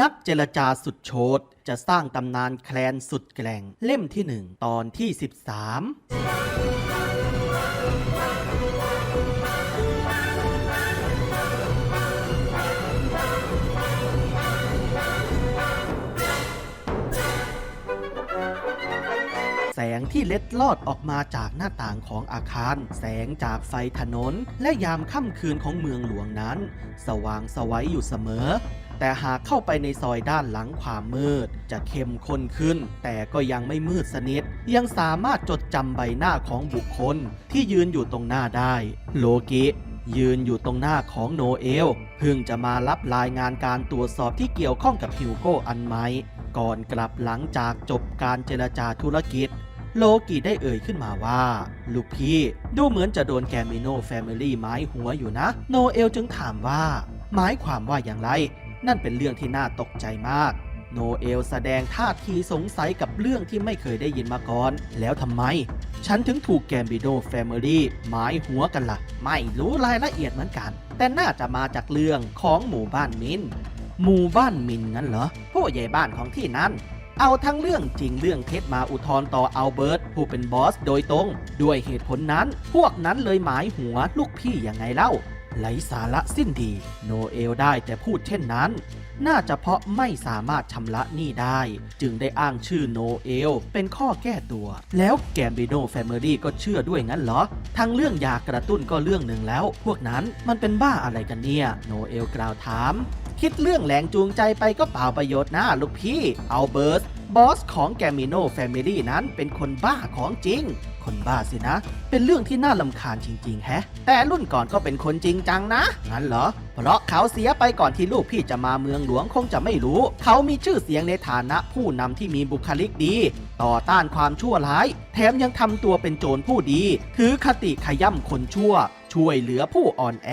นักเจรจาสุดโชดจะสร้างตำนานแคลนสุดแกร่งเล่มที่หนึ่งตอนที่ 13 แสงที่เล็ดลอดออกมาจากหน้าต่างของอาคาร แสงจากไฟถนน และยามค่ำคืนของเมืองหลวงนั้น สว่างสวัยอยู่เสมอ แต่หากเข้าไปในซอยด้านหลังความมืด จะเข้มข้นขึ้น แต่ก็ยังไม่มืดสนิท ยังสามารถจดจำใบหน้าของบุคคลที่ยืนอยู่ตรงหน้าได้ โลกิยืนอยู่ตรงหน้าของโนเอลเพิ่งจะมารับรายงานการตรวจสอบที่เกี่ยวข้องกับฮิวโก้อันไหมก่อนกลับหลังจากจบการเจรจาธุรกิจ โลกิได้เอ่ยขึ้นมาว่า ลูกพี่ ดูเหมือนจะโดนแกมิโนแฟมิลี่ไม้หัวอยู่นะ โนเอลจึงถามว่า หมายความว่าอย่างไร นั่นเป็นเรื่องที่น่าตกใจมาก โนเอลแสดงท่าทีสงสัยกับเรื่องที่ไม่เคยได้ยินมาก่อน แล้วทำไม ฉันถึงถูกแกมบิโนแฟมิลี่หมายหัวกันละ่ะ ไม่รู้รายละเอียดเหมือนกัน แต่น่าจะมาจากเรื่องของหมู่บ้านมินหมู่บ้านมินงั้นเหรอผู้ใหญ่บ้านของที่นั้นเอาทั้งเรื่องจริงเรื่องเท็จมาอุทธรณ์ต่ออัลเบิร์ตผู้เป็นบอสโดยตรง ด้วยเหตุผลนั้น พวกนั้นเลยหมายหัวลูกพี่ยังไงเล่า ไร้สาระสิ้นดี โนเอลได้แต่พูดเช่นนั้น น่าจะเพราะไม่สามารถชำระหนี้ได้ จึงได้อ้างชื่อโนเอลเป็นข้อแก้ตัว แล้วแกมบิโนแฟมิลี่ก็เชื่อด้วยงั้นเหรอ ทั้งเรื่องยากระตุ้นก็เรื่องหนึ่งแล้ว พวกนั้นมันเป็นบ้าอะไรกันเนี่ย โนเอลกล่าวถาม คิดเรื่องแรงจูงใจไปก็เปล่าประโยชน์นะลูกพี่ เอาเบิร์ตบอสของแกมิโนแฟมิลี่นั้นเป็นคนบ้าของจริง คนบ้าสินะ เป็นเรื่องที่น่าลำคาญจริง ๆ แฮะ แต่รุ่นก่อนก็เป็นคนจริงจังนะ งั้นเหรอ เพราะเขาเสียไปก่อนที่ลูกพี่จะมาเมืองหลวงคงจะไม่รู้ เขามีชื่อเสียงในฐานะผู้นำที่มีบุคลิกดี ต่อต้านความชั่วร้าย แถมยังทำตัวเป็นโจรผู้ดี ถือคติขย่ำคนชั่วช่วยเหลือผู้อ่อนแอ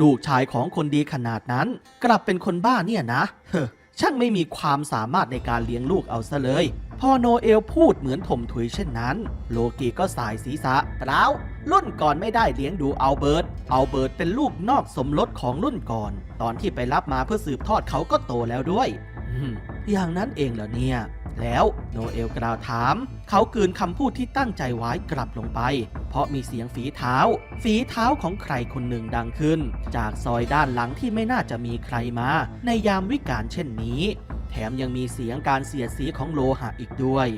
ลูกชายของคนดีขนาดนั้น กลับเป็นคนบ้าเนี่ยนะ เฮ้ช่างไม่มีความสามารถในการเลี้ยงลูกเอาซะเลย พอโนเอลพูดเหมือนถมถุยเช่นนั้น โลกีก็สายศีรษะเปล่ารุ่นก่อนไม่ได้เลี้ยงดูเอัลเบิร์ตอัลเบิร์ตเป็นลูกนอกสมรสของรุ่นก่อน ตอนที่ไปรับมาเพื่อสืบทอดเขาก็โตแล้วด้วย อย่างนั้นเองเหรอเนี่ย แล้วโนเอลกล่าวถาม เขากืนคำพูดที่ตั้งใจไว้กลับลงไป เพราะมีเสียงฝีเท้า ฝีเท้าของใครคนหนึ่งดังขึ้น จากซอยด้านหลังที่ไม่น่าจะมีใครมา ในยามวิกาลเช่นนี้ แถมยังมีเสียงการเสียดสีของโลหะอีกด้วย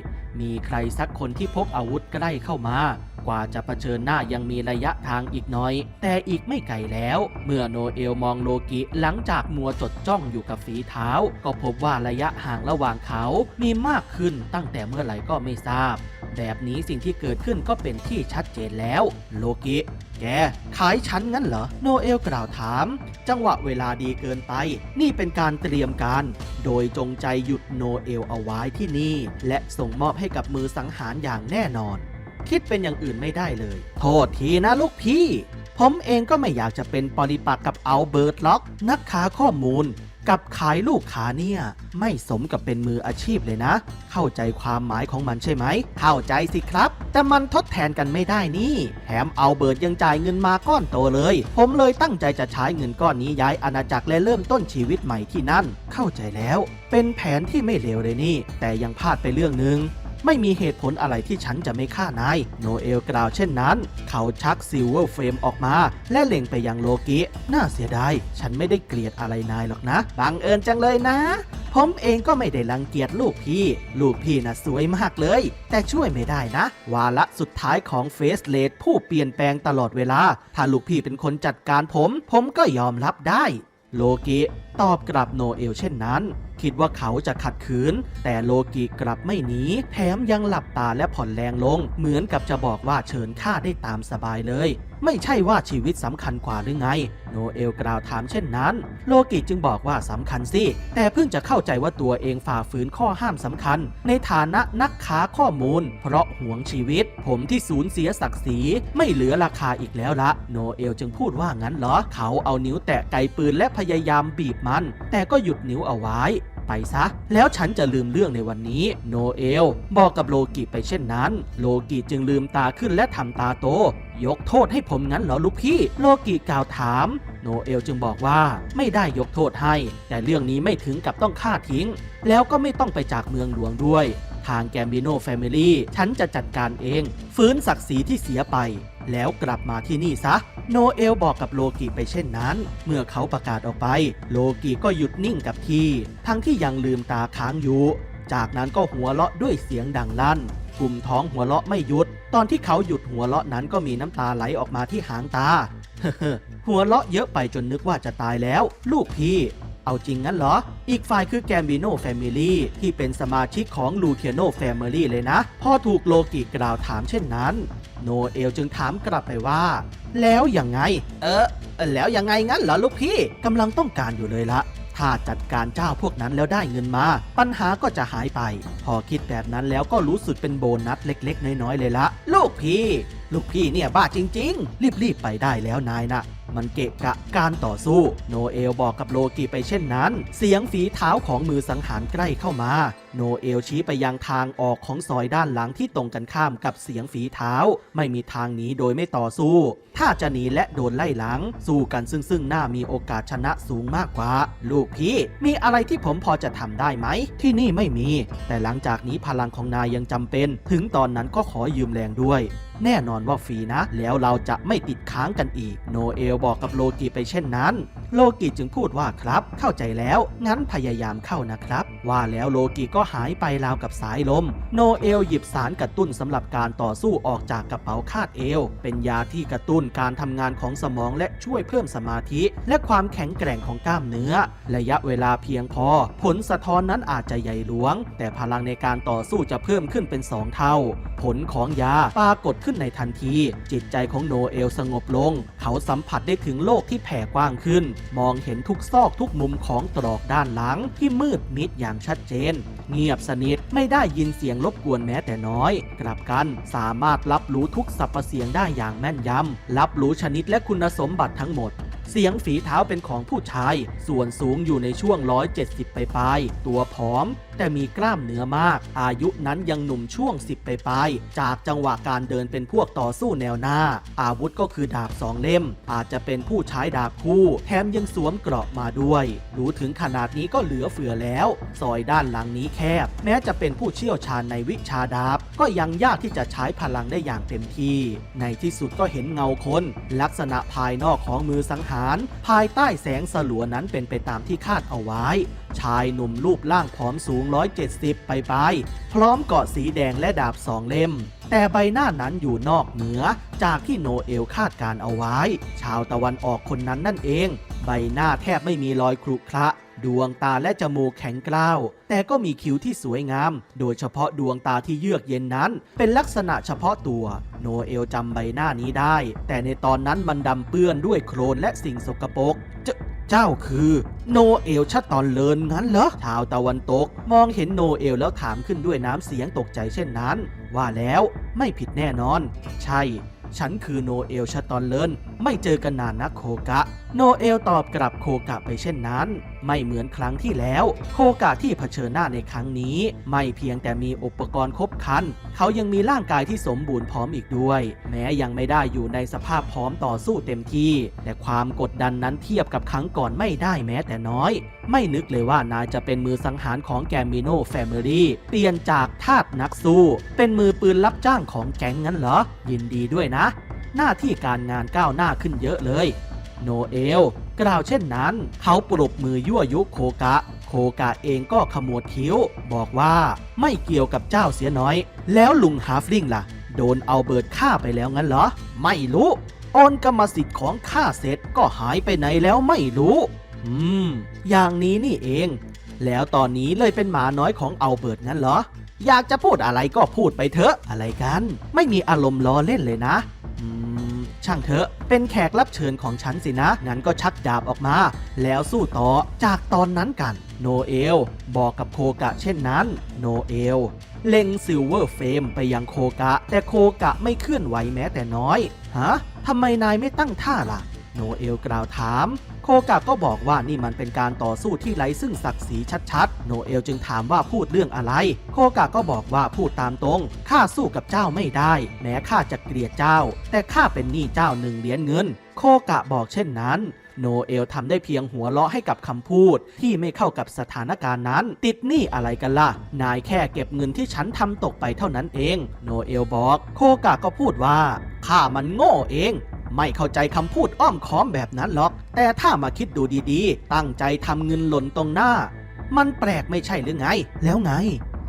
มีใครสักคนที่พกอาวุธใกล้เข้ามา กว่าจะเผชิญหน้ายังมีระยะทางอีกน้อย แต่อีกไม่ไกลแล้ว เมื่อโนเอลมองโลกิหลังจากมัวจดจ้องอยู่กับฝีเท้า ก็พบว่าระยะห่างระหว่างเขามีมากขึ้นตั้งแต่เมื่อไหร่ก็ไม่ทราบ แบบนี้สิ่งที่เกิดขึ้นก็เป็นที่ชัดเจนแล้ว โลกิแกขายฉันงั้นเหรอ โนเอลกล่าวถาม จังหวะเวลาดีเกินไป นี่เป็นการเตรียมการ โดยจงใจหยุดโนเอลเอาไว้ที่นี่ และส่งมอบให้กับมือสังหารอย่างแน่นอน คิดเป็นอย่างอื่นไม่ได้เลย โทษทีนะลูกพี่ ผมเองก็ไม่อยากจะเป็นปริปักษ์กับเอัลเบิร์ตล็อก นักค้าข้อมูล กับขายลูกค้าเนี่ย ไม่สมกับเป็นมืออาชีพเลยนะ เข้าใจความหมายของมันใช่ไหม เข้าใจสิครับ แต่มันทดแทนกันไม่ได้นี่ แถมเอัลเบิร์ตยังจ่ายเงินมาก้อนโตเลย ผมเลยตั้งใจจะใช้เงินก้อนนี้ย้ายอาณาจักรและเริ่มต้นชีวิตใหม่ที่นั่น เข้าใจแล้ว เป็นแผนที่ไม่เลวเลยนี่ แต่ยังพลาดไปเรื่องหนึ่ง ไม่มีเหตุผลอะไรที่ฉันจะไม่ฆ่านาย โนเอลกล่าวเช่นนั้น เขาชักซิลเวอร์เฟรมออกมา และเล็งไปยังโลกิ น่าเสียดาย ฉันไม่ได้เกลียดอะไรนายหรอกนะ บังเอิญจังเลยนะ ผมเองก็ไม่ได้รังเกียจลูกพี่ ลูกพี่น่ะสวยมากเลย แต่ช่วยไม่ได้นะ วาระสุดท้ายของเฟสเลดผู้เปลี่ยนแปลงตลอดเวลา ถ้าลูกพี่เป็นคนจัดการผม ผมก็ยอมรับได้ โลกิตอบกลับโนเอลเช่นนั้น คิดว่าเขาจะขัดขืน แต่โลกิกลับไม่หนี แถมยังหลับตาและผ่อนแรงลง เหมือนกับจะบอกว่าเชิญข้าได้ตามสบายเลย ไม่ใช่ว่าชีวิตสำคัญกว่าหรือไง โนเอลกล่าวถามเช่นนั้น โลกิจึงบอกว่าสำคัญสิ แต่เพิ่งจะเข้าใจว่าตัวเองฝ่าฝืนข้อห้ามสำคัญ ในฐานะนักค้าข้อมูล เพราะห่วงชีวิต ผมที่สูญเสียศักดิ์ศรีไม่เหลือราคาอีกแล้วละ โนเอลจึงพูดว่างั้นเหรอ เขาเอานิ้วแตะไกปืนและพยายามบีบมัน แต่ก็หยุดนิ้วเอาไว้ ไปซะ แล้วฉันจะลืมเรื่องในวันนี้ โนเอล บอกกับโลกิไปเช่นนั้น โลกิจึงลืมตาขึ้นและทำตาโต ยกโทษให้ผมงั้นเหรอลูกพี่ โลกิกล่าวถาม โนเอลจึงบอกว่าไม่ได้ยกโทษให้ แต่เรื่องนี้ไม่ถึงกับต้องฆ่าทิ้ง แล้วก็ไม่ต้องไปจากเมืองหลวงด้วย ทางแกมบิโนแฟมิลี่ฉันจะจัดการเอง ฟื้นศักดิ์ศรีที่เสียไป แล้วกลับมาที่นี่ซะ โนเอลบอกกับโลกิไปเช่นนั้น เมื่อเขาประกาศออกไป โลกิก็หยุดนิ่งกับที่ ทั้งที่ยังลืมตาค้างอยู่ จากนั้นก็หัวเราะด้วยเสียงดังลั่น กลุ่มท้องหัวเราะไม่หยุด ตอนที่เขาหยุดหัวเราะนั้นก็มีน้ำตาไหลออกมาที่หางตา หัวเราะเยอะไปจนนึกว่าจะตายแล้ว ลูกพี่ เอาจริงงั้นเหรอ อีกฝ่ายคือแกมบิโนแฟมิลี่ที่เป็นสมาชิกของลูเทียโนแฟมิลี่เลยนะ พอถูกโลกิกล่าวถามเช่นนั้น โนเอลจึงถามกลับไปว่า แล้วยังไง เออ แล้วยังไงงั้นเหรอลูกพี่กำลังต้องการอยู่เลยละถ้าจัดการเจ้าพวกนั้นแล้วได้เงินมา ปัญหาก็จะหายไป พอคิดแบบนั้นแล้วก็รู้สึกเป็นโบนัสเล็ก ๆ น้อย ๆ เลยละ ลูกพี่ ลูกพี่เนี่ยบ้าจริง ๆ รีบ ๆ ไปได้แล้วนายนะ มันเกะกะการต่อสู้ โนเอลบอกกับโลกิไปเช่นนั้น เสียงฝีเท้าของมือสังหารใกล้เข้ามา โนเอลชี้ไปยังทางออกของซอยด้านหลังที่ตรงกันข้ามกับเสียงฝีเท้า ไม่มีทางหนีโดยไม่ต่อสู้ ถ้าจะหนีและโดนไล่หลัง สู้กันซึ่งซึ่งหน้ามีโอกาสชนะสูงมากกว่า ลูกพี่ มีอะไรที่ผมพอจะทำได้ไหม ที่นี่ไม่มี แต่หลังจากนี้พลังของนายยังจำเป็น ถึงตอนนั้นก็ขอยืมแรงด้วย แน่นอนว่าฟรีนะ แล้วเราจะไม่ติดค้างกันอีก โนเอลบอกกับโลกิไปเช่นนั้น โลกิจึงพูดว่าครับ เข้าใจแล้ว งั้นพยายามเข้านะครับ ว่าแล้วโลกิก็หายไปราวกับสายลม โนเอลหยิบสารกระตุ้นสำหรับการต่อสู้ออกจากกระเป๋าคาดเอว เป็นยาที่กระตุ้นการทำงานของสมองและช่วยเพิ่มสมาธิ และความแข็งแกร่งของกล้ามเนื้อ ระยะเวลาเพียงพอ ผลสะท้อนนั้นอาจจะใหญ่หลวง แต่พลังในการต่อสู้จะเพิ่มขึ้นเป็น 2 เท่า ผลของยาปรากฏขึ้นในทันที จิตใจของโนเอลสงบลง เขาสัมผัสได้ถึงโลกที่แผ่กว้างขึ้น มองเห็นทุกซอกทุกมุมของตรอกด้านหลังที่มืดมิดอย่างชัดเจนเงียบสนิทไม่ได้ยินเสียงรบกวนแม้แต่น้อย กลับกันสามารถรับรู้ทุกสรรพเสียงได้อย่างแม่นยำรับรู้ชนิดและคุณสมบัติทั้งหมด เสียงฝีเท้าเป็นของผู้ชาย ส่วนสูงอยู่ในช่วง 170 ไปปลาย ตัวผอม แต่มีกล้ามเนื้อมาก อายุนั้นยังหนุ่มช่วง 10 ไปปลาย จากจังหวะการเดินเป็นพวกต่อสู้แนวหน้า อาวุธก็คือดาบสองเล่ม อาจจะเป็นผู้ใช้ดาบคู่ แถมยังสวมเกราะมาด้วยรู้ถึงขนาดนี้ก็เหลือเฟือแล้ว ซอยด้านหลังนี้แคบ แม้จะเป็นผู้เชี่ยวชาญในวิชาดาบ ก็ยังยากที่จะใช้พลังได้อย่างเต็มที่ ในที่สุดก็เห็นเงาคน ลักษณะภายนอกของมือสังหารภายใต้แสงสลัวนั้นเป็นไปตามที่คาดเอาไว้ ชายหนุ่มรูปร่างผอมสูง 170 ไปไปพร้อมเกาะสีแดงและดาบสองเล่ม แต่ใบหน้านั้นอยู่นอกเหนือ จากที่โนเอลคาดการเอาไว้ ชาวตะวันออกคนนั้นนั่นเอง ใบหน้าแทบไม่มีรอยครุขระ ดวงตาและจมูกแข็งกร้าว แต่ก็มีคิ้วที่สวยงาม โดยเฉพาะดวงตาที่เยือกเย็นนั้น เป็นลักษณะเฉพาะตัว โนเอลจำใบหน้านี้ได้ แต่ในตอนนั้นมันดำเปื้อนด้วยโคลนและสิ่งสกปรกเจเจ้าคือโนเอลชัดตอนเลินงั้นเหรอชาวตะวันตก มองเห็นโนเอลแล้วถามขึ้นด้วยน้ำเสียงตกใจเช่นนั้น ว่าแล้วไม่ผิดแน่นอน ใช่ฉันคือโนเอลชาตอนเลิน ไม่เจอกันนานนะโคกะ โนเอลตอบกลับโคกะไปเช่นนั้น ไม่เหมือนครั้งที่แล้ว โคกะที่เผชิญหน้าในครั้งนี้ ไม่เพียงแต่มีอุปกรณ์ครบครัน เขายังมีร่างกายที่สมบูรณ์พร้อมอีกด้วย แม้ยังไม่ได้อยู่ในสภาพพร้อมต่อสู้เต็มที่ แต่ความกดดันนั้นเทียบกับครั้งก่อนไม่ได้แม้แต่น้อย ไม่นึกเลยว่านายจะเป็นมือสังหารของแกมมิโนแฟมิลี่เปลี่ยนจากทาสนักสู้ เป็นมือปืนรับจ้างของแก๊งงั้นเหรอ ยินดีด้วยนะ หน้าที่การงานก้าวหน้าขึ้นเยอะเลย โนเอล กล่าวเช่นนั้น เขาปลุกมือยั่วยุโคกะ โคกะเองก็ขมวดคิ้ว บอกว่าไม่เกี่ยวกับเจ้าเสียน้อย แล้วลุงฮาฟลิงล่ะ โดนเอาเบิร์ดฆ่าไปแล้วงั้นเหรอ ไม่รู้โอนกรรมสิทธิ์ของข้าเสร็จก็หายไปไหนแล้วไม่รู้ อืม อย่างนี้นี่เอง แล้วตอนนี้เลยเป็นหมาน้อยของเอาเบิร์ดงั้นเหรอ อยากจะพูดอะไรก็พูดไปเถอะ อะไรกัน ไม่มีอารมณ์ล้อเล่นเลยนะ ช่างเถอะ เป็นแขกรับเชิญของฉันสินะงั้นก็ชักดาบออกมา แล้วสู้ต่อจากตอนนั้นกัน โนเอล บอกกับโคกะเช่นนั้น โนเอล เล็งซิลเวอร์เฟมไปยังโคกะ แต่โคกะไม่เคลื่อนไหวแม้แต่น้อย ฮะทำไมนายไม่ตั้งท่าล่ะ โนเอลกล่าวถาม โคกะก็บอกว่านี่มันเป็นการต่อสู้ที่ไร้ซึ่งศักดิ์ศรีชัดๆ โนเอลจึงถามว่าพูดเรื่องอะไร โคกะก็บอกว่าพูดตามตรง ข้าสู้กับเจ้าไม่ได้ แม้ข้าจะเกลียดเจ้า แต่ข้าเป็นหนี้เจ้าหนึ่งเหรียญเงิน โคกะบอกเช่นนั้นโนเอลทำได้เพียงหัวเราะให้กับคำพูด ที่ไม่เข้ากับสถานการณ์นั้น ติดหนี้อะไรกันล่ะ นายแค่เก็บเงินที่ฉันทำตกไปเท่านั้นเอง โนเอลบอก โคกะก็พูดว่าข้ามันโง่เอง ไม่เข้าใจคำพูดอ้อมค้อมแบบนั้นหรอก แต่ถ้ามาคิดดูดีๆ ตั้งใจทำเงินหล่นตรงหน้า มันแปลกไม่ใช่หรือไง แล้วไง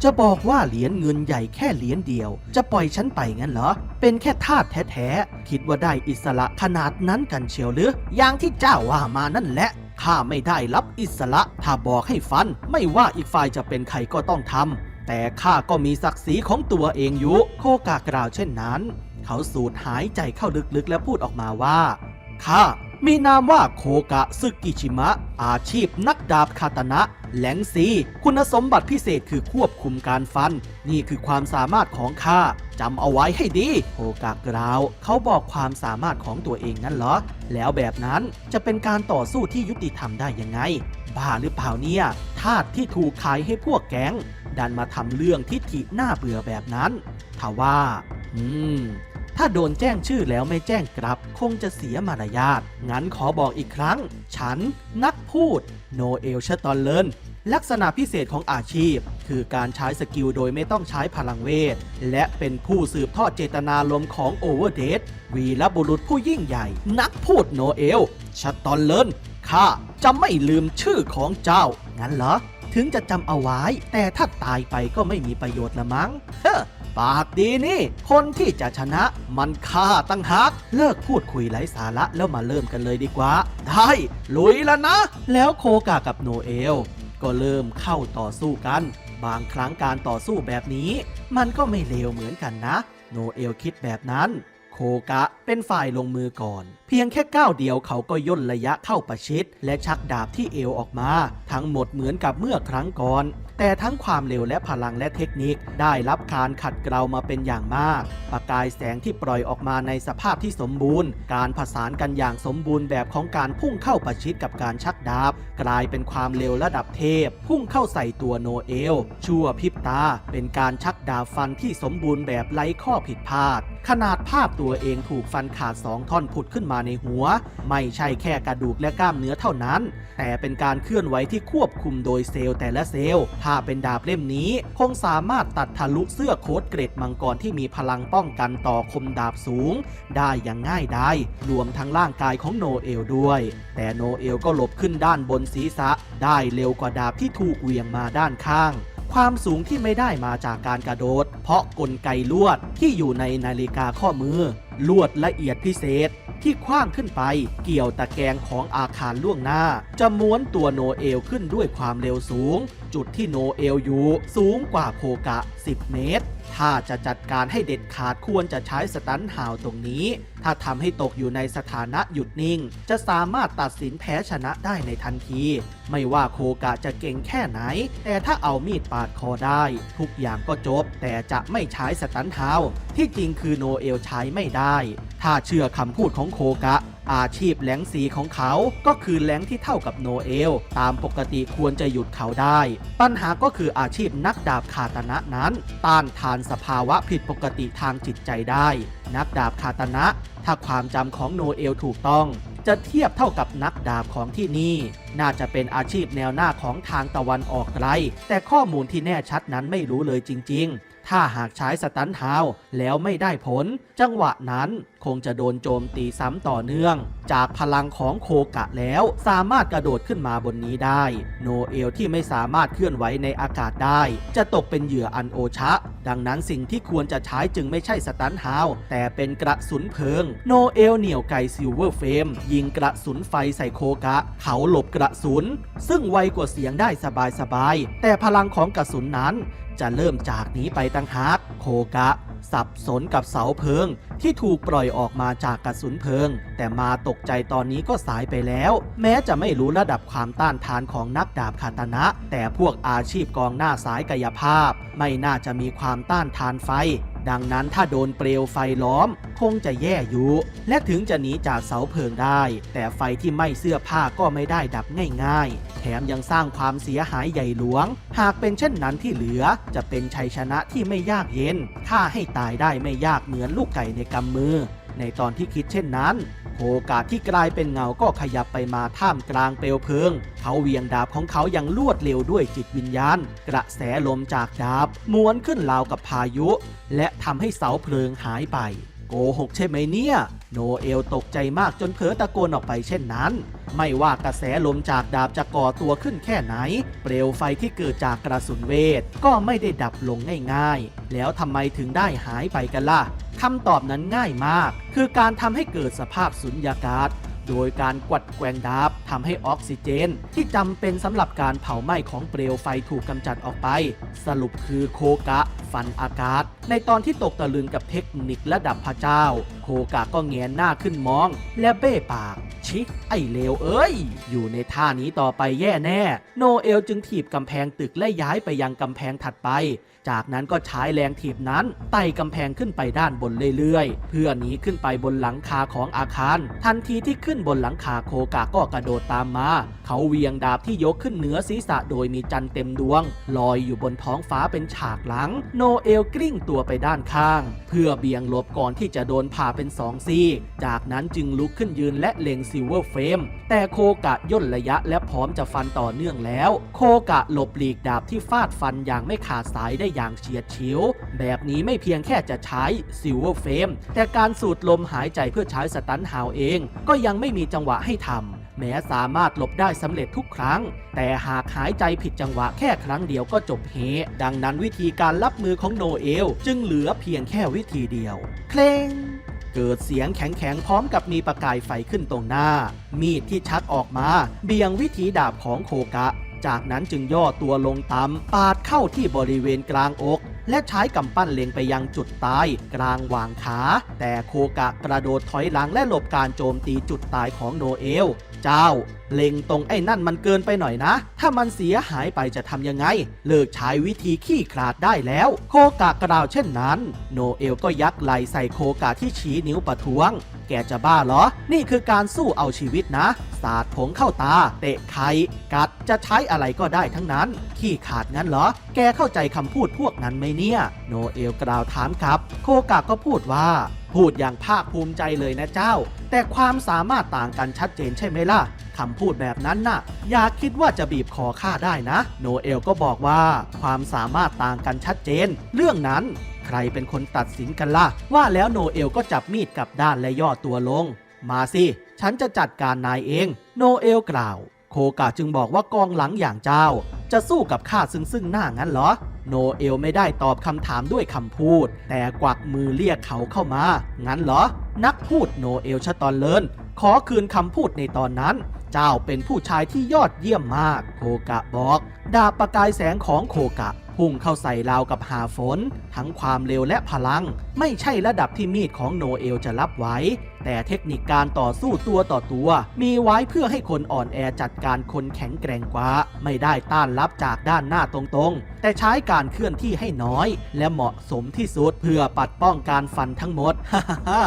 จะบอกว่าเหรียญเงินใหญ่แค่เหรียญเดียว จะปล่อยฉันไปงั้นเหรอ เป็นแค่ทาสแท้ๆ คิดว่าได้อิสระขนาดนั้นกันเชียวหรือ อย่างที่เจ้าว่ามานั่นแหละข้าไม่ได้รับอิสระ ถ้าบอกให้ฟัน ไม่ว่าอีกฝ่ายจะเป็นใครก็ต้องทำแต่ข้าก็มีศักดิ์ศรีของตัวเองอยู่ โคกากล่าวเช่นนั้น เขาสูดหายใจเข้าลึกๆ และพูดออกมาว่าข้ามีนามว่าโคกะซึกิชิมะ อาชีพนักดาบคาตนะแหลงซีคุณสมบัติพิเศษคือควบคุมการฟัน นี่คือความสามารถของข้าจำเอาไว้ให้ดีโคกะกล่าว เขาบอกความสามารถของตัวเองนั่นเหรอ แล้วแบบนั้นจะเป็นการต่อสู้ที่ยุติธรรมได้ยังไง บ้าหรือเปล่าเนี่ยทาสที่ถูกขายให้พวกแก๊ง ดันมาทำเรื่องทิฐิหน้าเบื่อแบบนั้นทว่า อืม ถ้าโดนแจ้งชื่อแล้วไม่แจ้งกลับ คงจะเสียมารยาท งั้นขอบอกอีกครั้ง ฉัน นักพูด โนเอลชตอนเลินลักษณะพิเศษของอาชีพ คือการใช้สกิลโดยไม่ต้องใช้พลังเวท และเป็นผู้สืบทอดเจตนารมณ์ของโอเวอร์เดวีรบุรุษผู้ยิ่งใหญ่ นักพูดโนเอลชตอนเลินข้าจะไม่ลืมชื่อของเจ้า งั้นเหรอ ถึงจะจำเอาไว้ แต่ถ้าตายไปก็ไม่มีประโยชน์ละมั้ง เฮ้อปากดีนี่ คนที่จะชนะมันฆ่าตั้งหัก เลิกพูดคุยไร้สาระแล้วมาเริ่มกันเลยดีกว่า ได้ ลุยแล้วนะ แล้วโคกากับโนเอล ก็เริ่มเข้าต่อสู้กัน บางครั้งการต่อสู้แบบนี้ มันก็ไม่เลวเหมือนกันนะ โนเอลคิดแบบนั้น โคกะเป็นฝ่ายลงมือก่อน เพียงแค่ก้าวเดียวเขาก็ย่นระยะเข้าประชิด และชักดาบที่เอวออกมา ทั้งหมดเหมือนกับเมื่อครั้งก่อน แต่ทั้งความเร็วและพลังและเทคนิคได้รับการขัดเกลามาเป็นอย่างมาก ประกายแสงที่ปล่อยออกมาในสภาพที่สมบูรณ์ การผสานกันอย่างสมบูรณ์แบบของการพุ่งเข้าประชิดกับการชักดาบ กลายเป็นความเร็วระดับเทพ พุ่งเข้าใส่ตัวโนเอลชั่วพริบตา เป็นการชักดาบฟันที่สมบูรณ์แบบไร้ข้อผิดพลาด ขนาดภาพตัวเองถูกฟันขาดสองท่อนผุดขึ้นมาในหัว ไม่ใช่แค่กระดูกและกล้ามเนื้อเท่านั้น แต่เป็นการเคลื่อนไหวที่ควบคุมโดยเซลล์แต่ละเซลล์ ถ้าเป็นดาบเล่มนี้ คงสามารถตัดทะลุเสื้อโค้ทเกรดมังกรที่มีพลังป้องกันต่อคมดาบสูง ได้อย่างง่ายดายรวมทั้งร่างกายของโนเอลด้วย แต่โนเอลก็หลบขึ้นด้านบนศีรษะ ได้เร็วกว่าดาบที่ถูกเหวี่ยงมาด้านข้าง ความสูงที่ไม่ได้มาจากการกระโดด เพราะกลไกลวดที่อยู่ในนาฬิกาข้อมือ ลวดละเอียดพิเศษที่คว้างขึ้นไปเกี่ยวตะแกรงของอาคารล่วงหน้า จะม้วนตัวโนเอลขึ้นด้วยความเร็วสูง จุดที่โนเอลอยู่สูงกว่าโคกะ 10 เมตร ถ้าจะจัดการให้เด็ดขาดควรจะใช้สตันฮาวตรงนี้ ถ้าทำให้ตกอยู่ในสถานะหยุดนิ่ง จะสามารถตัดสินแพ้ชนะได้ในทันที ไม่ว่าโคกะจะเก่งแค่ไหน แต่ถ้าเอามีดปาดคอได้ ทุกอย่างก็จบ แต่จะไม่ใช้สตันฮาวที่จริงคือโนเอลใช้ไม่ได้ ถ้าเชื่อคำพูดของโคกะอาชีพแหลงสีของเขาก็คือแหลงที่เท่ากับโนเอล ตามปกติควรจะหยุดเขาได้ ปัญหาก็คืออาชีพนักดาบคาตนะนั้น ต้านทานสภาวะผิดปกติทางจิตใจได้ นักดาบคาตนะ ถ้าความจำของโนเอลถูกต้อง จะเทียบเท่ากับนักดาบของที่นี่ น่าจะเป็นอาชีพแนวหน้าของทางตะวันออกไกลแต่ข้อมูลที่แน่ชัดนั้นไม่รู้เลยจริง ๆ ถ้าหากใช้สตันฮาวแล้วไม่ได้ผล จังหวะนั้นคงจะโดนโจมตีซ้ำต่อเนื่อง จากพลังของโคกะแล้วสามารถกระโดดขึ้นมาบนนี้ได้ โนเอลที่ไม่สามารถเคลื่อนไหวในอากาศได้ จะตกเป็นเหยื่ออันโอชะ ดังนั้นสิ่งที่ควรจะใช้จึงไม่ใช่สตันฮาวแต่เป็นกระสุนเพลิง โนเอลเหนี่ยวไกซิลเวอร์เฟมยิงกระสุนไฟใส่โคกะ เขาหลบกระสุน ซึ่งไวกว่าเสียงได้สบายๆแต่พลังของกระสุนนั้น จะเริ่มจากนี้ไปตั้งหากโคกะ สับสนกับเสาเพิง ที่ถูกปล่อยออกมาจากกระสุนเพิง แต่มาตกใจตอนนี้ก็สายไปแล้ว แม้จะไม่รู้ระดับความต้านทานของนักดาบคาตนะ แต่พวกอาชีพกองหน้าสายกายภาพ ไม่น่าจะมีความต้านทานไฟ ดังนั้นถ้าโดนเปลวไฟล้อม คงจะแย่อยู่ และถึงจะหนีจากเสาเพลิงได้ แต่ไฟที่ไหม้เสื้อผ้าก็ไม่ได้ดับง่ายๆ แถมยังสร้างความเสียหายใหญ่หลวง หากเป็นเช่นนั้นที่เหลือ จะเป็นชัยชนะที่ไม่ยากเย็นฆ่าให้ตายได้ไม่ยากเหมือนลูกไก่ในกำมือ ในตอนที่คิดเช่นนั้น โอกาสที่กลายเป็นเงาก็ขยับไปมาท่ามกลางเปลวเพลิง เขาเวียงดาบของเขาอย่างรวดเร็วด้วยจิตวิญญาณ กระแสลมจากดาบม้วนขึ้นราวกับพายุ และทำให้เสาเพลิงหายไป โกหกใช่ไหมเนี่ย โนเอลตกใจมากจนเผลอตะโกนออกไปเช่นนั้น ไม่ว่ากระแสลมจากดาบจะก่อตัวขึ้นแค่ไหน เปลวไฟที่เกิดจากกระสุนเวทก็ไม่ได้ดับลงง่ายๆ แล้วทำไมถึงได้หายไปกันล่ะ คำตอบนั้นง่ายมาก คือการทำให้เกิดสภาพสุญญากาศ โดยการกวัดแกว่งดาบทำให้ออกซิเจน ที่จำเป็นสำหรับการเผาไหม้ของเปลวไฟถูกกำจัดออกไป สรุปคือโคกะ ฟันอากาศ ในตอนที่ตกตะลึงกับเทคนิคระดับพระเจ้า โคกะก็แงนหน้าขึ้นมอง และเบ้ปากชิไอเลวเอ้ย อยู่ในท่านี้ต่อไปแย่แน่ โนเอลจึงถีบกำแพงตึกและย้ายไปยังกำแพงถัดไป จากนั้นก็ใช้แรงถีบนั้นไต่กำแพงขึ้นไปด้านบนเรื่อยๆ เพื่อหนีขึ้นไปบนหลังคาของอาคาร ทันทีที่ขึ้นบนหลังคาโคกะก็กระโดดตามมา เขาเวียงดาบที่ยกขึ้นเหนือศีรษะโดยมีจันทร์เต็มดวง ลอยอยู่บนท้องฟ้าเป็นฉากหลัง โนเอลกลิ้งตัวไปด้านข้าง เพื่อเบี่ยงหลบก่อนที่จะโดนผ่าเป็นสองซี่ จากนั้นจึงลุกขึ้นยืนและเล็งซิลเวอร์เฟรมแต่โคกะย่นระยะและพร้อมจะฟันต่อเนื่องแล้ว โคกะหลบหลีกดาบที่ฟาดฟันอย่างไม่ขาดสายได้อย่างเฉียดฉิว แบบนี้ไม่เพียงแค่จะใช้ซิลเวอร์เฟมแต่การสูดลมหายใจเพื่อใช้สตันฮาวเอง ก็ยังไม่มีจังหวะให้ทำแม้สามารถหลบได้สำเร็จทุกครั้ง แต่หากหายใจผิดจังหวะแค่ครั้งเดียวก็จบเฮ ดังนั้นวิธีการรับมือของโนเอล จึงเหลือเพียงแค่วิธีเดียว เคลงเกิดเสียงแข็งๆ พร้อมกับมีประกายไฟขึ้นตรงหน้า มีดที่ชักออกมา เบี่ยงวิถีดาบของโคกะ จากนั้นจึงย่อตัวลงต่ำปาดเข้าที่บริเวณกลางอก และใช้กำปั้นเล็งไปยังจุดตาย กลางหว่างขา แต่โคกะกระโดดถอยหลังและหลบการโจมตีจุดตายของโนเอล เจ้าเล็งตรงไอ้นั่นมันเกินไปหน่อยนะ ถ้ามันเสียหายไปจะทำยังไง เลิกใช้วิธีขี้ขลาดได้แล้ว โคกะกล่าวเช่นนั้น โนเอลก็ยักไหลใส่โคกะที่ชี้นิ้วประท้วง แกจะบ้าเหรอ นี่คือการสู้เอาชีวิตนะ สาดผงเข้าตา เตะไข่กัดจะใช้อะไรก็ได้ทั้งนั้น ขี้ขาดงั้นเหรอ แกเข้าใจคำพูดพวกนั้นไหมเนี่ย โนเอลกล่าวถามครับ โคกะก็พูดว่าพูดอย่างภาคภูมิใจเลยนะเจ้า แต่ความสามารถต่างกันชัดเจนใช่ไหมล่ะ คำพูดแบบนั้นน่ะ อย่าคิดว่าจะบีบคอข้าได้นะ โนเอลก็บอกว่าความสามารถต่างกันชัดเจน เรื่องนั้นใครเป็นคนตัดสินกันล่ะ ว่าแล้วโนเอลก็จับมีดกลับด้านและย่อตัวลง มาสิ ฉันจะจัดการนายเอง โนเอลกล่าว โคกะจึงบอกว่ากองหลังอย่างเจ้า จะสู้กับข้าซึ่งซึ่งหน้างั้นเหรอ โนเอลไม่ได้ตอบคำถามด้วยคำพูด แต่กวักมือเรียกเขาเข้ามา งั้นเหรอ นักพูดโนเอลชะตอนเลิน ขอคืนคำพูดในตอนนั้น เจ้าเป็นผู้ชายที่ยอดเยี่ยมมาก โคกะบอก ดาบประกายแสงของโคกะ พุ่งเข้าใส่ราวกับหาฝน ทั้งความเร็วและพลัง ไม่ใช่ระดับที่มีดของโนเอลจะรับไว้ แต่เทคนิคการต่อสู้ตัวต่อตัว มีไว้เพื่อให้คนอ่อนแอจัดการคนแข็งแกร่งกว่า ไม่ได้ต้านรับจากด้านหน้าตรงๆ แต่ใช้การเคลื่อนที่ให้น้อย และเหมาะสมที่สุดเพื่อปัดป้องการฟันทั้งหมดฮ่าฮ่าฮ่า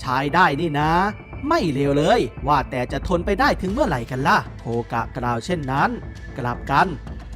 ใช้ได้นี่นะ ไม่เลวเลย ว่าแต่จะทนไปได้ถึงเมื่อไหร่กันล่ะโคกะกล่าวเช่นนั้น กลับกัน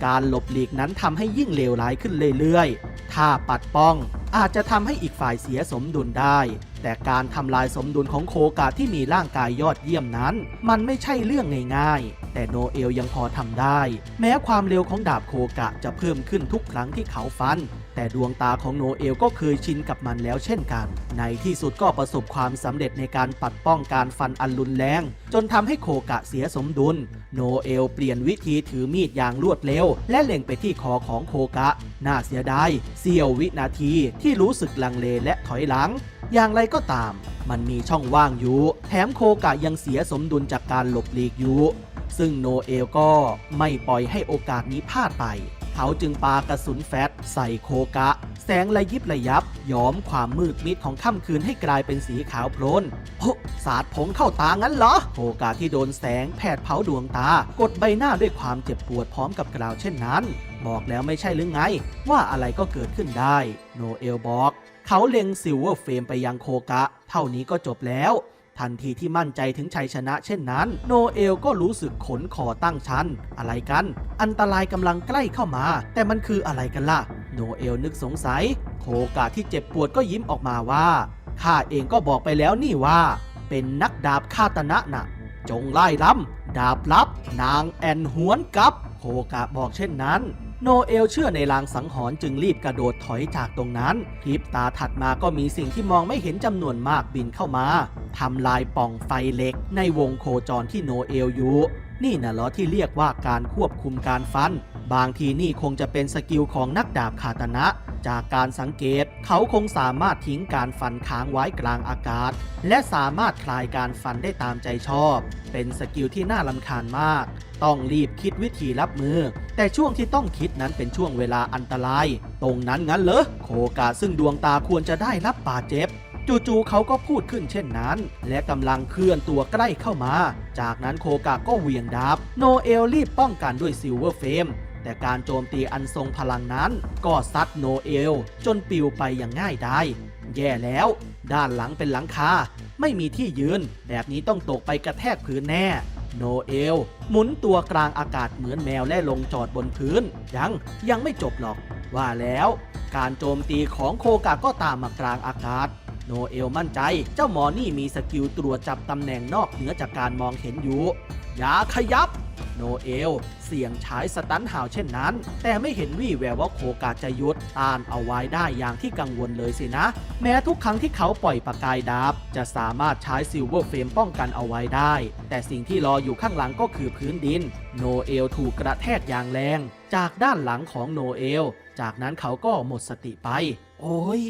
การหลบหลีกนั้นทำให้ยิ่งเลวร้ายขึ้นเรื่อยๆ ถ้าปัดป้องอาจจะทำให้อีกฝ่ายเสียสมดุลได้ แต่การทำลายสมดุลของโคกะที่มีร่างกายยอดเยี่ยมนั้น มันไม่ใช่เรื่องง่ายๆ แต่โนเอลยังพอทำได้ แม้ความเร็วของดาบโคกะจะเพิ่มขึ้นทุกครั้งที่เขาฟัน แต่ดวงตาของโนเอลก็เคยชินกับมันแล้วเช่นกัน ในที่สุดก็ประสบความสำเร็จในการปัดป้องการฟันอันรุนแรง จนทำให้โคกะเสียสมดุล โนเอลเปลี่ยนวิธีถือมีดอย่างรวดเร็ว และเล็งไปที่คอของโคกะ น่าเสียดายเสี้ยววินาทีที่รู้สึกลังเลและถอยหลังอย่างไรก็ตาม มันมีช่องว่างอยู่ แถมโคกะยังเสียสมดุลจากการหลบหลีกอยู่ ซึ่งโนเอลก็ไม่ปล่อยให้โอกาสนี้พลาดไป เขาจึงปากระสุนแฟตใส่โคกะ แสงระยิบระยับ ย้อมความมืดมิดของค่ำคืนให้กลายเป็นสีขาวโพลนโอ้สาดผงเข้าตางั้นเหรอ โคกะที่โดนแสงแผดเผาดวงตา กดใบหน้าด้วยความเจ็บปวดพร้อมกับกล่าวเช่นนั้น บอกแล้วไม่ใช่หรือไง ว่าอะไรก็เกิดขึ้นได้ โนเอลบอก เขาเล็งซิลเวอร์เฟรมไปยังโคกะ เท่านี้ก็จบแล้ว ทันทีที่มั่นใจถึงชัยชนะเช่นนั้น โนเอลก็รู้สึกขนคอตั้งชัน อะไรกัน อันตรายกำลังใกล้เข้ามา แต่มันคืออะไรกันล่ะ โนเอลนึกสงสัย โคกะที่เจ็บปวดก็ยิ้มออกมาว่าข้าเองก็บอกไปแล้วนี่ว่า เป็นนักดาบคาตนะน่ะ จงไล่ล้ำดาบลับ นางแอนหวนกับ โคกะบอกเช่นนั้น โนเอลเชื่อในลางสังหรณ์จึงรีบกระโดดถอยจากตรงนั้นพริบตาถัดมาก็มีสิ่งที่มองไม่เห็นจำนวนมากบินเข้ามาทำลายป่องไฟเล็ก ในวงโคจรที่โนเอลอยู่ นี่นะเหรอที่เรียกว่าการควบคุมการฟัน บางทีนี่คงจะเป็นสกิลของนักดาบคาตนะ จากการสังเกตเขาคงสามารถทิ้งการฟันค้างไว้กลางอากาศ และสามารถคลายการฟันได้ตามใจชอบ เป็นสกิลที่น่าลำคาญมาก ต้องรีบคิดวิธีรับมือ แต่ช่วงที่ต้องคิดนั้นเป็นช่วงเวลาอันตราย ตรงนั้นงั้นเหรอโคกาซึ่งดวงตาควรจะได้รับบาดเจ็บจู่ๆเขาก็พูดขึ้นเช่นนั้น และกำลังเคลื่อนตัวใกล้เข้ามา จากนั้นโคกาก็เหวี่ยงดาบ โนเอลรีบป้องกันด้วยซิลเวอร์เฟม แต่การโจมตีอันทรงพลังนั้นก็ซัดโนเอล จนปิวไปอย่างง่ายได้แย่แล้ว ด้านหลังเป็นหลังคา ไม่มีที่ยืน แบบนี้ต้องตกไปกระแทกพื้นแน่ โนเอล หมุนตัวกลางอากาศเหมือนแมวและลงจอดบนพื้น ยังยังไม่จบหรอก ว่าแล้ว การโจมตีของโคกาก็ตามมากลางอากาศโนเอลมั่นใจเจ้าหมอนี่มีสกิลตรวจจับตำแหน่งนอกเหนือจากการมองเห็นอยู่ อย่าขยับ โนเอล เสี่ยงใช้สตันหาวเช่นนั้น แต่ไม่เห็นวี่แววว่าโคกาจะยุดต้านเอาไว้ได้อย่างที่กังวลเลยสินะ แม้ทุกครั้งที่เขาปล่อยประกายดาบ จะสามารถใช้ซิลเวอร์เฟรมป้องกันเอาไว้ได้ แต่สิ่งที่รออยู่ข้างหลังก็คือพื้นดิน โนเอลถูกกระแทกอย่างแรง จากด้านหลังของโนเอล จากนั้นเขาก็หมดสติไป โอ้ย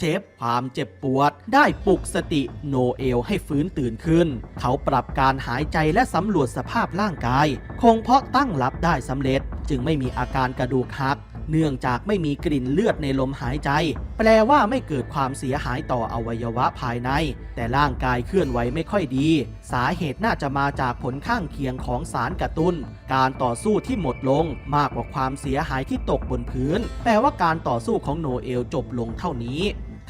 เจ็บความเจ็บปวด ได้ปลุกสติโนเอลให้ฟื้นตื่นขึ้น เขาปรับการหายใจและสำรวจสภาพร่างกาย คงเพราะตั้งรับได้สำเร็จ จึงไม่มีอาการกระดูกหัก เนื่องจากไม่มีกลิ่นเลือดในลมหายใจ แปลว่าไม่เกิดความเสียหายต่ออวัยวะภายใน แต่ร่างกายเคลื่อนไหวไม่ค่อยดี สาเหตุน่าจะมาจากผลข้างเคียงของสารกระตุ้น การต่อสู้ที่หมดลงมากกว่าความเสียหายที่ตกบนพื้น แปลว่าการต่อสู้ของโนเอลจบลงเท่านี้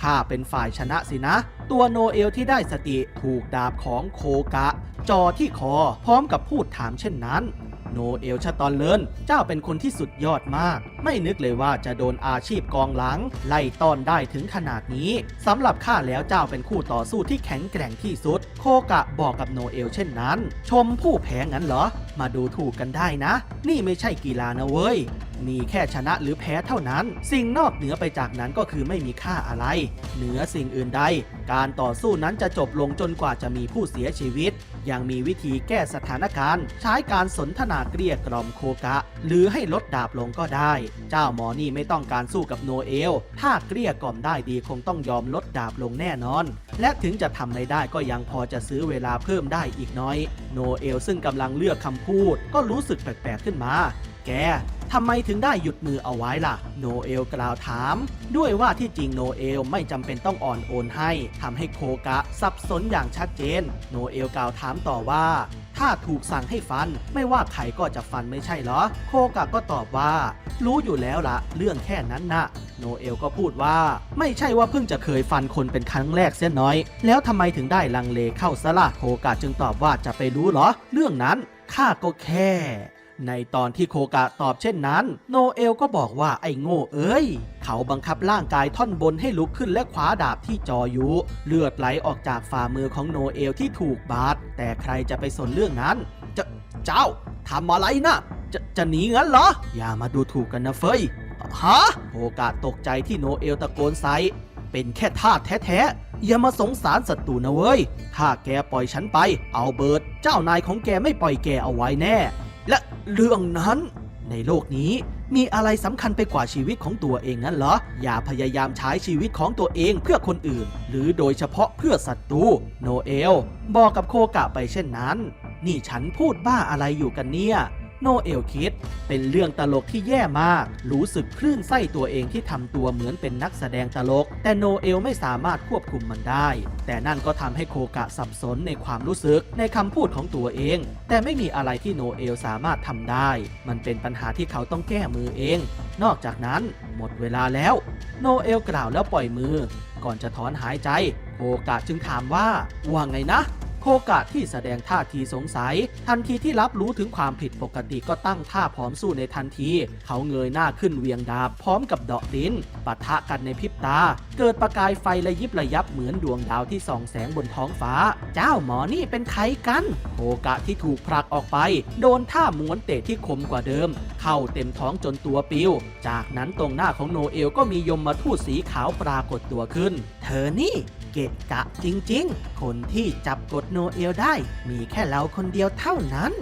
ข้าเป็นฝ่ายชนะสินะ ตัวโนเอลที่ได้สติถูกดาบของโคกะจ่อที่คอพร้อมกับพูดถามเช่นนั้น โนเอลชะตอนเลินเจ้าเป็นคนที่สุดยอดมาก ไม่นึกเลยว่าจะโดนอาชีพกองหลัง ไล่ต้อนได้ถึงขนาดนี้สำหรับข้าแล้วเจ้าเป็นคู่ต่อสู้ที่แข็งแกร่งที่สุด โคกะบอกกับโนเอลเช่นนั้น ชมผู้แพ้งั้นเหรอ มาดูถูกกันได้นะ นี่ไม่ใช่กีฬานะเว้ย มีแค่ชนะหรือแพ้เท่านั้น สิ่งนอกเหนือไปจากนั้นก็คือไม่มีค่าอะไร เหนือสิ่งอื่นใด การต่อสู้นั้นจะจบลงจนกว่าจะมีผู้เสียชีวิต ยังมีวิธีแก้สถานการณ์ ใช้การสนทนาเกลี้ยกล่อมโคกะ หรือให้ลดดาบลงก็ได้ เจ้าหมอนี่ไม่ต้องการสู้กับโนเอล ถ้าเกลี้ยกล่อมได้ดีคงต้องยอมลดดาบลงแน่นอน และถึงจะทำไม่ได้ก็ยังพอจะซื้อเวลาเพิ่มได้อีกน้อย โนเอลซึ่งกำลังเลือกคำพูด ก็รู้สึกแปลกๆขึ้นมา แก ทำไมถึงได้หยุดมือเอาไว้ล่ะ โนเอลกล่าวถาม ด้วยว่าที่จริงโนเอลไม่จำเป็นต้องอ่อนโอนให้ทำให้โคกะสับสนอย่างชัดเจน โนเอลกล่าวถามต่อว่า ถ้าถูกสั่งให้ฟันไม่ว่าใครก็จะฟันไม่ใช่เหรอ โคกะก็ตอบว่า รู้อยู่แล้วละเรื่องแค่นั้นนะโนเอลก็พูดว่า ไม่ใช่ว่าเพิ่งจะเคยฟันคนเป็นครั้งแรกเสียน้อย แล้วทำไมถึงได้ลังเลเข้าสละโคกะจึงตอบว่าจะไปรู้เหรอ เรื่องนั้นข้าก็แค่ ในตอนที่โคกะตอบเช่นนั้น โนเอลก็บอกว่าไอ้โง่เอ้ย เขาบังคับร่างกายท่อนบนให้ลุกขึ้นและคว้าดาบที่จออยู่เลือดไหลออกจากฝ่ามือของโนเอลที่ถูกบาดแต่ใครจะไปสนเรื่องนั้น จะเจ้าทำอะไรนะจะจะหนีงั้นเหรอ อย่ามาดูถูกกันนะเฟยฮะโอกาตกใจที่โนเอลตะโกนใส่เป็นแค่ทาสแท้ๆ อย่ามาสงสารศัตรูนะเว้ย ถ้าแกปล่อยฉันไป เอาเบิร์ดเจ้านายของแกไม่ปล่อยแกเอาไว้แน่ และเรื่องนั้น ในโลกนี้มีอะไรสำคัญไปกว่าชีวิตของตัวเองนั้นเหรอ อย่าพยายามใช้ชีวิตของตัวเองเพื่อคนอื่น หรือโดยเฉพาะเพื่อศัตรูโนเอล บอกกับโคกะไปเช่นนั้น นี่ฉันพูดบ้าอะไรอยู่กันเนี่ย โนเอลคิด เป็นเรื่องตลกที่แย่มาก รู้สึกคลื่นไส้ตัวเองที่ทำตัวเหมือนเป็นนักแสดงตลก แต่โนเอลไม่สามารถควบคุมมันได้ แต่นั่นก็ทำให้โคกะสับสนในความรู้สึกในคำพูดของตัวเอง แต่ไม่มีอะไรที่โนเอลสามารถทำได้ มันเป็นปัญหาที่เขาต้องแก้มือเอง นอกจากนั้นหมดเวลาแล้ว โนเอลกล่าวแล้วปล่อยมือ ก่อนจะถอนหายใจ โคกะจึงถามว่าว่าไงนะ โคโฮกะที่แสดงท่าทีสงสัย ทันทีที่รับรู้ถึงความผิดปกติก็ตั้งท่าพร้อมสู้ในทันที เขาเงยหน้าขึ้นเวียงดาบพร้อมกับเดาะดินปะทะกันในพริบตา เกิดประกายไฟระยิบระยับเหมือนดวงดาวที่ส่องแสงบนท้องฟ้า เจ้าหมอนี่เป็นใครกันโฮกะที่ถูกผลักออกไป โดนท่าม้วนเตะที่คมกว่าเดิม เข้าเต็มท้องจนตัวปิว จากนั้นตรงหน้าของโนเอลก็มียมมาทูตสีขาวปรากฏตัวขึ้น เธอนี่ เกะกะจริงๆ คนที่จับกดโนเอลได้ มีแค่เราคนเดียวเท่านั้น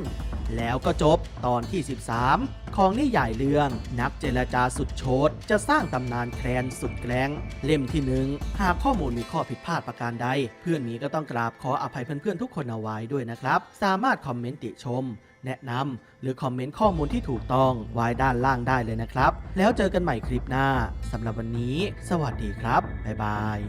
แล้วก็จบตอนที่ 13 ของนิยายเรื่อง นักเจรจาสุดโชดจะสร้างตำนานแคลนสุดแกลงเล่มที่หนึ่งหากข้อมูลมีข้อผิดพลาดประการใด เพื่อนมีก็ต้องกราบขออภัยเพื่อนๆทุกคนเอาไว้ด้วยนะครับ สามารถคอมเมนต์ติชมแนะนำหรือคอมเมนต์ข้อมูลที่ถูกต้องไว้ด้านล่างได้เลยนะครับ แล้วเจอกันใหม่คลิปหน้าสำหรับวันนี้ สวัสดีครับ บ๊ายบาย